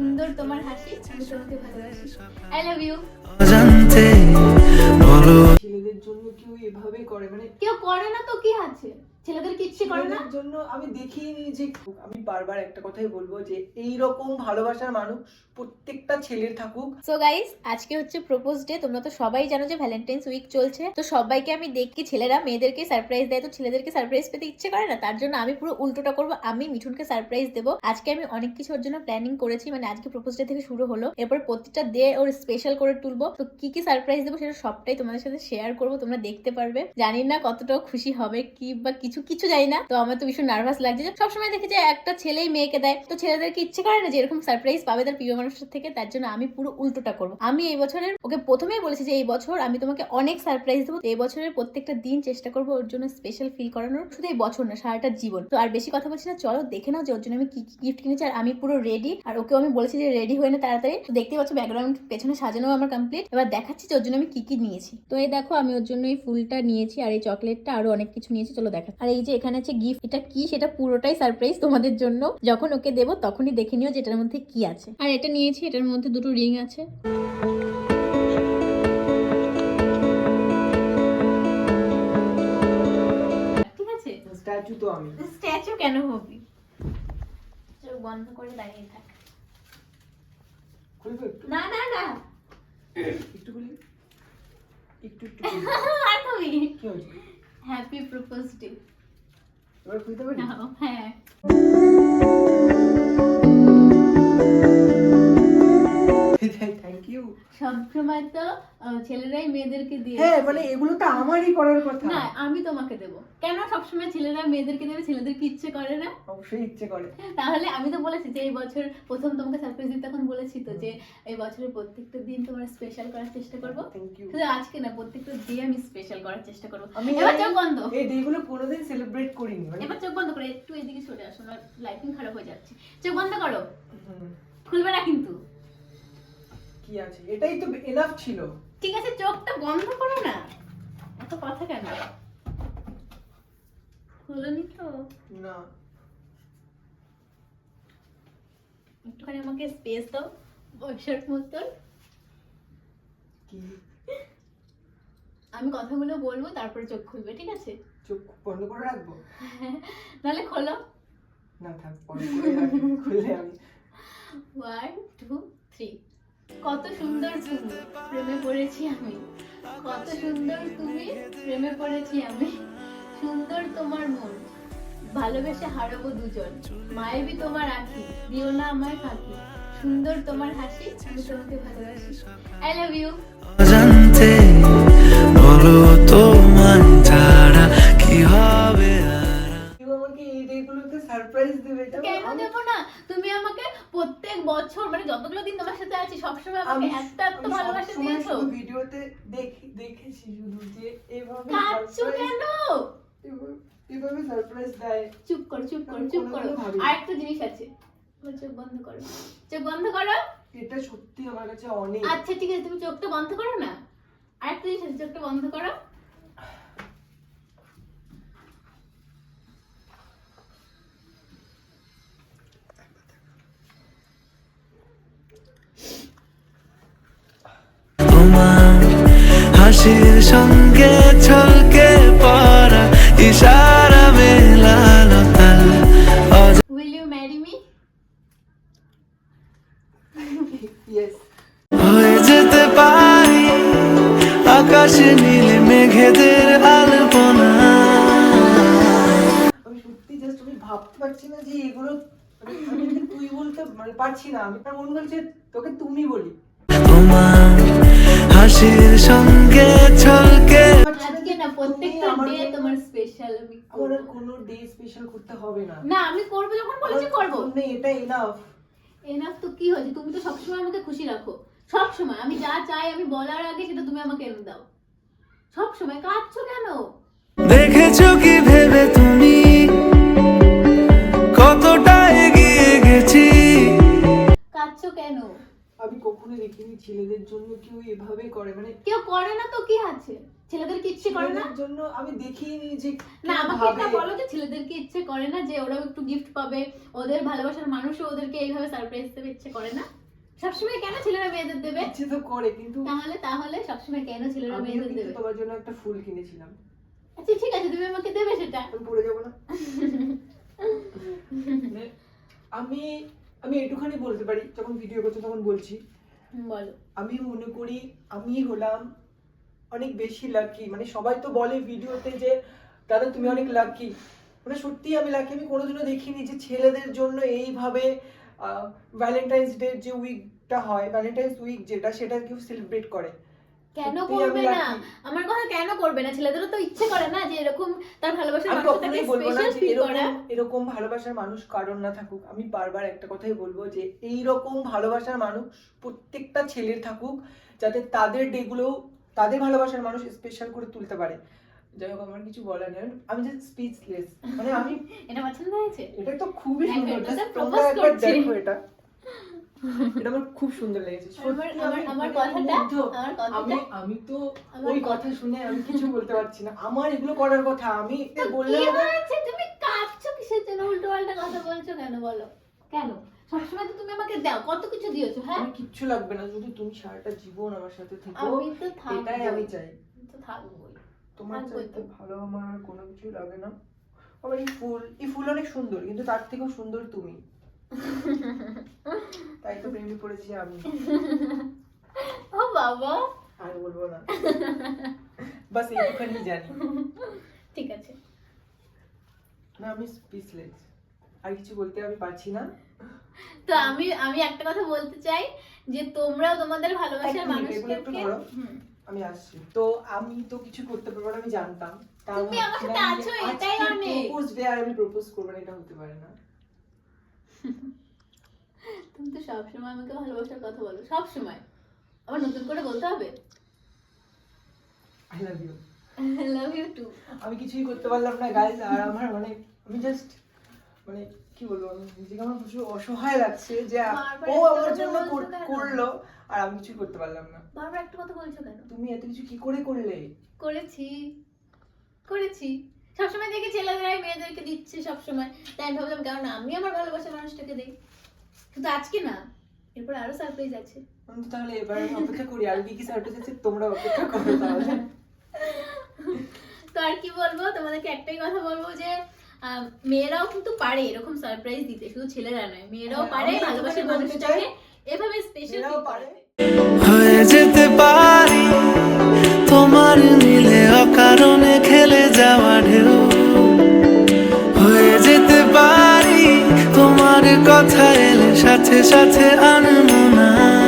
সুন্দর তোমার হাসি আমি তোমাকে ভালোবাসি। আই লাভ ইউ জানতে বলো। ছেলেদের জন্য কেউ এভাবে করে মানে কেউ করে না তো কি আছে? ছেলেদের কিচ্ছু করে না? জন্য আমি দেখিনি যে আমি বারবার একটা কথাই বলব যে এই রকম ভালোবাসার মানুষ প্রত্যেকটা ছেলের থাকুক। সো গাইস আজকে হচ্ছে প্রপোজ ডে তোমরা তো সবাই জানো যে ভ্যালেন্টাইন্স উইক চলছে। তো সবাইকে আমি দেখি ছেলেরা মেয়েদেরকে সারপ্রাইজ দেয় তো ছেলেদেরকে সারপ্রাইজ পেতে ইচ্ছে করে না? তার জন্য আমি পুরো উল্টোটা করব আমি মিঠুনকে সারপ্রাইজ দেবো। আজকে আমি অনেক কিছু ওর জন্য প্ল্যানিং করেছি মানে আজকে প্রপোজ ডে থেকে শুরু হলো। এরপর প্রত্যেকটা ডে ওর স্পেশাল করে তুলবো। তো কি কি সারপ্রাইজ দেবো সেটা সবটাই তোমাদের সাথে শেয়ার করব তোমরা দেখতে পারবে। জানি না কতটা খুশি হবে কি বা কিছু কিছু জানি না। তো আমার তো ভীষণ নার্ভাস লাগছে যে সবসময় দেখি যে একটা ছেলেই মেয়েকে দেয়। তো ছেলেদেরকে ইচ্ছে করে না যে এরকম সারপ্রাইজ পাবে তার প্রিয় মানুষের থেকে? তার জন্য আমি পুরো উল্টোটা করব। আমি এই বছরের, ওকে প্রথমেই বলেছি যে এই বছর আমি তোমাকে অনেক সারপ্রাইজ দেবো। এই বছরের প্রত্যেকটা দিন চেষ্টা করব ওর জন্য স্পেশাল ফিল করানোর। শুধু এই বছর না, সারাটা জীবন। তো আর বেশি কথা বলছি না, চলো দেখে নাও যে ওর জন্য আমি কি কি গিফট কিনেছি। আর আমি পুরো রেডি আর ওকেও আমি বলেছি যে রেডি হয়ে না তাড়াতাড়ি। তো দেখতেই পাচ্ছ ব্যাকগ্রাউন্ড পেছনে সাজানো আমার কমপ্লিট এবার দেখাচ্ছি যে ওর জন্য আমি কি কি নিয়েছি। তো এই দেখো, আমি ওর জন্য এই ফুলটা নিয়েছি। আর এই চকলেটটা আরও অনেক কিছু নিয়েছি। চলো দেখা আর এই যে এখানে আছে গিফট এটা কি? সেটা পুরোটাই সারপ্রাইজ তোমাদের জন্য। যখন ওকে দেবো তখনই দেখে নিও যে এটার মধ্যে কি আছে। আর এটা নিয়েছি এটার মধ্যে দুটো রিং আছে। স্ট্যাচু তো আমি। স্ট্যাচু কেন হবি? চোখ বন্ধ করে দাঁড়িয়ে থাক। না না না। একটু একটু একটু হ্যাপি প্রপোজ ডে পারি? হ্যাঁ। ইউ সব সময় তো ছেলেরাই মেয়েদেরকে দিয়ে হ্যাঁ মানে এগুলো তো আমারই করার কথা। না আমি তোমাকে দেবো। কেন সবসময় ছেলেরা মেয়েদেরকে দেবে? ছেলেদেরকে ইচ্ছে করে না? অবশ্যই ইচ্ছে করে। তাহলে আমি তো বলেছি যে এই বছর প্রথম তোমাকে সারপ্রাইজ দিতে তখন বলেছি তো যে এই বছরের প্রত্যেকটা দিন তোমার স্পেশাল করার চেষ্টা করব। থ্যাংক ইউ শুধু আজকে না প্রত্যেকটা ডে আমি স্পেশাল করার চেষ্টা করব। আমি এবার চোখ বন্ধ। এই ডেগুলো কোনোদিন সেলিব্রেট করিনি মানে। এবার চোখ বন্ধ করে একটু এদিকে সরে আসো না লাইটিং খারাপ হয়ে যাচ্ছে। চোখ বন্ধ করো। খুলবে না কিন্তু। কি আছে? এটাই তো এনাফ ছিল। ঠিক আছে চোখটা বন্ধ করো না। এত কথা কেন? খুলনি তো? না। একটুখানি আমাকে স্পেস দাও বসার মতন। কি? আমি কথাগুলো বলব তারপরে চোখ খুলবে ঠিক আছে? চোখ বন্ধ করে রাখব? নাহলে খোলো। না থাক বন্ধ করে রাখব। আমি ওয়ান টু থ্রি কত সুন্দর তুমি, প্রেমে পড়েছি আমি। কত সুন্দর তুমি, প্রেমে পড়েছি আমি। সুন্দর তোমার মন, ভালোবেসে হারাবো দুজন। মায়েরবি তোমার আঁখি, দিও না আমায় ফাঁকি। সুন্দর তোমার হাসি, আমি তোমাকে ভালোবাসি। আই লাভ ইউ জানতে বলো তোমার সারপ্রাইজ দেবে এটা কেন দেবো না? তুমি আমাকে প্রত্যেক বছর মানে যতগুলো দিন তোমার সাথে আছি সবসময় আমাকে আমি এত এত ভালোবাসা দিয়েছ। ভিডিওতে দেখি দেখেছি শুধু যে এভাবে কেন? এভাবে- সারপ্রাইজ দেয়। চুপ করো চুপ করো চুপ করো। কোনোদিনও ভাবিনি। আর একটা জিনিস আছে চোখ বন্ধ করো। চোখ বন্ধ করো? এটা সত্যি আমার কাছে অনেক। আচ্ছা ঠিক আছে তুমি চোখটা বন্ধ করো না? আর একটা জিনিস আছে চোখটা বন্ধ করো। হাসির সঙ্গে ছলকে পড়া ইশারা মেলালো তাল। Will you marry me yes হয়ে যেতে পারি আকাশে নীল মেঘেদের আলপনা। আমি সত্যি জাস্ট আমি ভাবতে পারছি না যে এগুলো তুই বলতে মানে পারছি না। আমি তার মন বলছে তোকে তুমি বলি। তোমার হাসির সঙ্গে ছলকে। আজকে না প্রত্যেকটা ডে তোমার স্পেশাল আমি আমার কোনো ডে স্পেশাল করতে হবে না। না আমি করব যখন বলেছি করব। নেই এটা এনাফ এনাফ তো কি হয়েছে? তুমি তো সবসময় আমাকে খুশি রাখো। সব সময় আমি যা চাই আমি বলার আগে সেটা তুমি আমাকে এনে দাও। সব সময় কাঁদছো কেন? দেখেছ কি ভেবে তুমি? কতটা এগিয়ে গেছি? কাঁদছো কেন? আমি কখনো দেখিনি ছেলেদের জন্য কেউ এভাবে করে মানে কেউ করে না তো কি আছে? ছেলেদেরকে ইচ্ছে করে না? জন্য আমি দেখিনি যে না আমাকে এটা বলো যে ছেলেদেরকে ইচ্ছে করে না যে ওরাও একটু গিফট পাবে ওদের ভালোবাসার মানুষও ওদেরকে এইভাবে সারপ্রাইজ দেবে ইচ্ছে করে না? সবসময় কেন ছেলেরা মেয়েদের দেবে? ইচ্ছে তো করে কিন্তু তাহলে তাহলে সবসময় কেন ছেলেরা মেয়েদের দেবে? তোমার জন্য একটা ফুল কিনেছিলাম। আচ্ছা ঠিক আছে তুমি আমাকে দেবে সেটা। আমি পড়ে যাব না। মানে আমি আমি এটুখানি বলতে পারি যখন ভিডিও করছ তখন বলছি। বলো। আমি মনে করি আমি হলাম অনেক বেশি লাকি মানে সবাই তো বলে ভিডিওতে যে দাদা তুমি অনেক লাকি মানে সত্যি আমি লাকি আমি কোনোদিনও দেখিনি যে ছেলেদের জন্য এইভাবে ভ্যালেন্টাইন্স ডে যে উইকটা হয় ভ্যালেন্টাইন্স উইক যেটা সেটা কেউ সেলিব্রেট করে। কেন করবে না? আমার কথা কেন করবে না? ছেলেদেরও তো ইচ্ছে করে না যে এরকম তার ভালোবাসার মানুষটাকে স্পেশাল ফিল এরকম করা। এরকম ভালোবাসার মানুষ কারণ না থাকুক। আমি বারবার একটা কথাই বলব যে এই রকম ভালোবাসার মানুষ প্রত্যেকটা ছেলের থাকুক যাতে তাদের ডেগুলো তাদের ভালোবাসার মানুষ স্পেশাল করে তুলতে পারে। যাই হোক আমার কিছু বলার নেই। আমি জাস্ট স্পিচলেস মানে আমি এটা পছন্দ হয়েছে? এটা তো খুবই সুন্দর। তোমরা একবার দেখো এটা। এটা আমার খুব সুন্দর লেগেছে। আমার মানে কথাটা আমি আমি তো ওই কথা- শুনে আমি কিছু বলতে পারছি না। আমার এগুলো করার কথা আমি তুমি কাঁদছো কিসের জন্য? উল্টো পাল্টা কথা বলছো কেন বলো? কেন? সবসময় তো তুমি আমাকে দাও। কত কিছু দিয়েছ হ্যাঁ? কিচ্ছু লাগবে না যদি তুমি সারাটা জীবন আমার সাথে থেকো। আমি তো এটাই আমি চাই। তো থাকবোই। তোমার চাইতে ভালো আমার কোনো কিছু লাগে না। আবার এই ফুল এই ফুল অনেক সুন্দর কিন্তু তার থেকেও সুন্দর তুমি। তাই তো প্রেমে পড়েছি আমি। ও বাবা। আর বলব না। বাস এইটুখানি জানি। ঠিক আছে। না আমি স্পিচলেস আর কিছু বলতে আমি পারছি না। তো আমি আমি একটা কথা বলতে চাই যে তোমরাও তোমাদের ভালোবাসার। হুম। আমি আসছি। তো আমি তো কিছু করতে পারব না আমি জানতাম। তুমি আমার সাথে আছো, এটাই অনেক। propose day আর আমি প্রপোজ করব না এটা হতে পারে না। তুমি তো সবসময় আমাকে ভালোবাসার কথা বলো সব সময় আবার নতুন করে বলতে হবে? I love you I love you too আমি কিছুই করতে পারলাম না গাইজ আর আমার মানে আমি জাস্ট মানে কি বলব আমি নিজেকে আমার প্রচুর অসহায় লাগছে যে ও আমার জন্য? করল আর আমি কিছুই করতে পারলাম না। বারবার একটা কথা বলছো কেন? তুমি এত কিছু কি করে করলে? করেছি। করেছি। সবসময় দেখি ছেলেদেরাই মেয়েদেরকে দিচ্ছে সবসময়। তাই আমি ভাবলাম কারণ আমি আমার ভালোবাসার মানুষটাকে দিই। কিন্তু আজকে না এরপর আরও সারপ্রাইজ আছে। আমি তাহলে এবার অপেক্ষা করি আর কি কি সার্ভিস আছে তোমরা অপেক্ষা করো তাহলে। তো আর কি বলব তোমাদেরকে একটাই কথা বলব যে মেয়েরাও কিন্তু পারে এরকম সারপ্রাইজ দিতে শুধু ছেলেরা নয় মেয়েরাও হ্যাঁ, পারে ভালোবাসার মানুষটাকে এভাবে স্পেশাল পারে। হয়ে যেতে পারি তোমার নীলে অকারণে সাথে সাথে আনমনা।